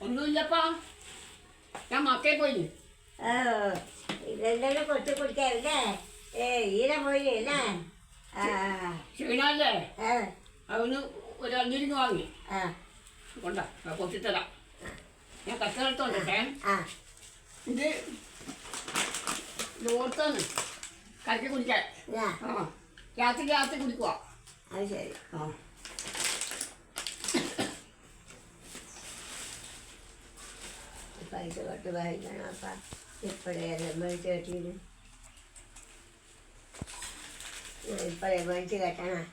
ഒന്നുമില്ലപ്പാ. ഞാൻ മക്കേ പോയി ആ ഇതെല്ലാം കൊച്ചു കുടിക്കാറില്ലേ? ഏ ഈര പോയി അല്ലേ ആ. ക്ഷീണല്ലേ അതൊന്ന് ഒരു അഞ്ഞിരിങ്ങ് വാങ്ങി. ആ. കൊണ്ടാ ഞാൻ കൊത്തിത്തരാം. ഞാൻ കച്ചവടത്തോണ്ടേ ഇത് ലോർത്താണ് കറക്കി കുടിക്കാൻ. രാത്രി രാത്രി കുടിക്കുക അത് ശരി. ആ. പൈസ തൊട്ട് വാങ്ങിക്കണം അപ്പം ഇപ്പോഴെല്ലാം മേടിച്ച് കെട്ടിയിട്ട് ഇപ്പോഴേ മേടിച്ച് കെട്ടണം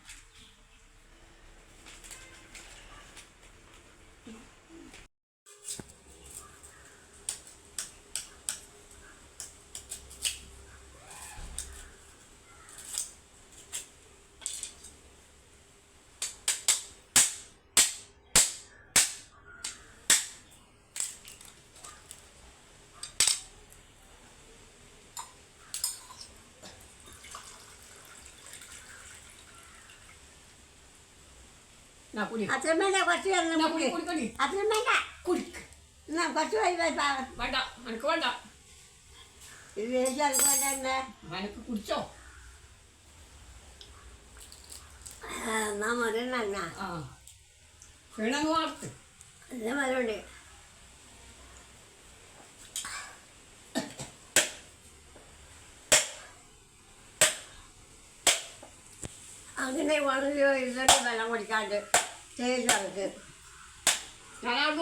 അത്രയും വേണ്ട കുറച്ച് അത്രയും വേണ്ട. കുടിക്ക് എന്നാ കുറച്ച് പോയി വേണ്ട എനിക്ക് വേണ്ട. എനിക്ക് കുടിച്ചോ? എന്നാ മരുന്നെണ്ണ ആ. ക്ഷീണം വാർത്ത്. ഇത് മരുണ്ട് അങ്ങനെ വളരെ ഇരുന്നിട്ട് വെള്ളം കുടിക്കാണ്ട്.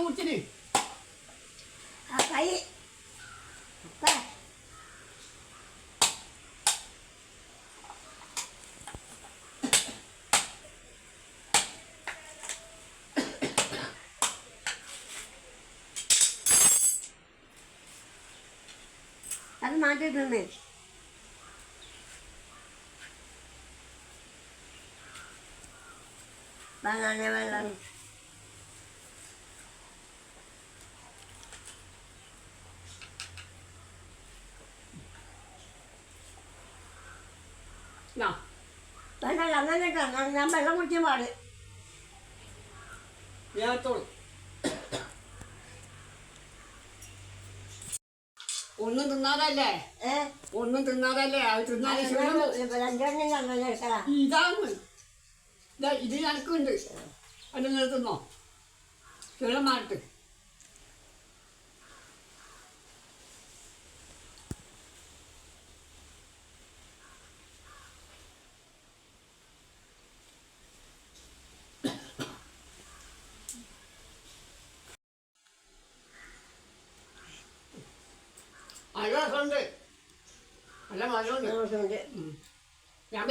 കുടിച്ചിന്. ആ കൈ. അത് മാറ്റി വെള്ളം അങ്ങനെ ഞാൻ വെള്ളം കുടിക്കാൻ പാട് ഒന്നും തിന്നാതല്ലേ ഒന്നും തിന്നാതല്ലേ അത് തിന്നാതെ ഇതാണ് ഇത് എനിക്കുണ്ട്. അത് നിർത്തുന്നോ ചുരം മാറിട്ട്. നല്ല രസമുണ്ട് നല്ല മധുരമുണ്ട് നമുക്കുണ്ട് ഞാൻ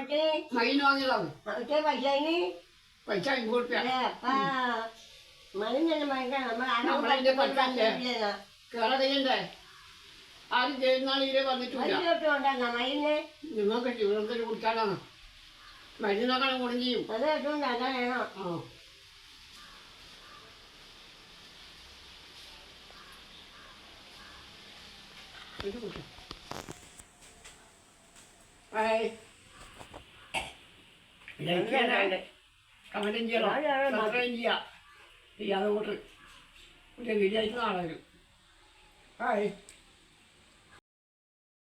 രസമാണ് മൈന് വാങ്ങിയതാണ് അവർക്ക് പൈസന് പൈസ ഇങ്ങോട്ട് മണി തന്നെ മേടിക്കണം നമ്മൾ നമ്മളതിന്റെ പറ്റാല്ലേ? കേറ കയ്യണ്ടേ ആരും ചെയ്യുന്നാളിലെ വന്നിട്ടില്ല കൊണ്ടാ മയിലിന് നിങ്ങൾക്ക് ജീവിതത്തിൽ കുടിക്കാനാണ്. മരുന്നൊക്കെ ഗുണം ചെയ്യും. അത് കേട്ടോണ്ട് അതാണോ ആ. ഇത്. ഹായ്. കമന്റും ചെയ്യണം. സബ്സ്ക്രൈബ് ചെയ്യാം. ചെയ്യാതെ കൂട്ട് വരും ഹായ്.